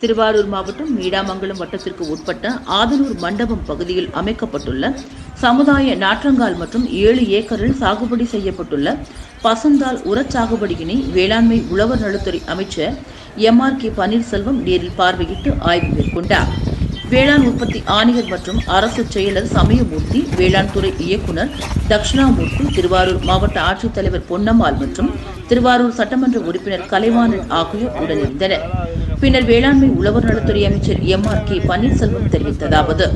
திருவாரூர் மாவட்டம் மீடாமங்கலம் வட்டத்திற்கு உட்பட்ட ஆதனூர் மண்டபம் பகுதியில் அமைக்கப்பட்டுள்ள சமுதாய நாற்றங்கால் மற்றும் ஏழு ஏக்கரில் சாகுபடி செய்யப்பட்டுள்ள பசுந்தால் உரச் சாகுபடியினை வேளாண்மை உழவர் நலத்துறை அமைச்சர் எம் ஆர் கே பன்னீர்செல்வம் நேரில் பார்வையிட்டு ஆய்வு மேற்கொண்டார். வேளாண் உற்பத்தி ஆணையர் மற்றும் அரசு செயலர் சமயமூர்த்தி வேளாண் துறை இயக்குனர் தட்சிணாமூர்த்தி திருவாரூர் மாவட்ட ஆட்சித்தலைவர் பொன்னம்மாள் மற்றும் திருவாரூர் சட்டமன்ற உறுப்பினர் கலைவாணன் ஆகியோர் உடனிருந்தனர். பின்னர் வேளாண்மை உழவர் நலத்துறை அமைச்சர் எம் ஆர் கே பன்னீர்செல்வம் தெரிவித்ததாவது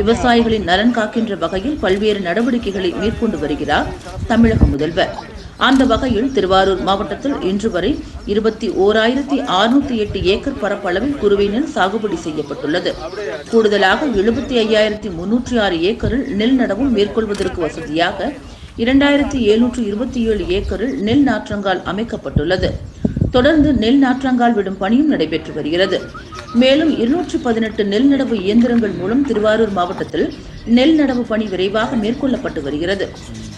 விவசாயிகளின் நலன் காக்கின்ற வகையில் பல்வேறு நடவடிக்கைகளை மேற்கொண்டு வருகிறார் தமிழக முதல்வர். அந்த வகையில் திருவாரூர் மாவட்டத்தில் இன்று வரை இருபத்தி ஓராயிரத்தி அறுநூத்தி எட்டு ஏக்கர் பரப்பளவில் குறுவை நெல் சாகுபடி செய்யப்பட்டுள்ளது. கூடுதலாக எழுபத்தி ஐயாயிரத்தி முன்னூற்றி ஆறு ஏக்கரில் நெல் நடவும் மேற்கொள்வதற்கு வசதியாக இரண்டாயிரத்தி எழுநூற்று இருபத்தி ஏழு ஏக்கரில் நெல் நாற்றங்கால் அமைக்கப்பட்டுள்ளது. தொடர்ந்து நெல் நாற்றங்கால் விடும் பணியும் நடைபெற்று வருகிறது. மேலும் இருநூற்றி பதினெட்டு நெல் நடவு இயந்திரங்கள் மூலம் திருவாரூர் மாவட்டத்தில் நெல் நடவு பணி விரைவாக மேற்கொள்ளப்பட்டு வருகிறது.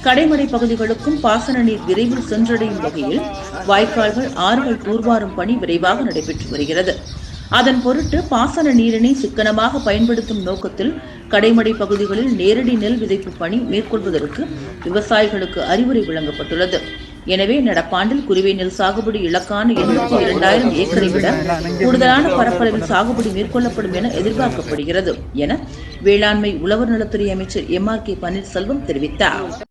கடைமடை பகுதிகளுக்கும் பாசன நீர் விரைவில் சென்றடையும் வகையில் வாய்க்கால்கள் ஆறுகள் தூர்வாரும் பணி விரைவாக நடைபெற்று வருகிறது. அதன் பொருட்டு பாசன நீரினை சிக்கனமாக பயன்படுத்தும் நோக்கத்தில் கடைமடை பகுதிகளில் நேரடி நெல் விதைப்பு பணி மேற்கொள்வதற்கு விவசாயிகளுக்கு அறிவுரை வழங்கப்பட்டுள்ளது. எனவே நடப்பாண்டில் குருவை நெல் சாகுபடி இலக்கான எண்பத்தி இரண்டாயிரம் ஏக்கரை விட கூடுதலான பரப்பளவில் சாகுபடி மேற்கொள்ளப்படும் என எதிர்பார்க்கப்படுகிறது என வேளாண்மை உழவர் நலத்துறை அமைச்சர் எம் ஆர் கே பன்னீர்செல்வம் தெரிவித்தார்.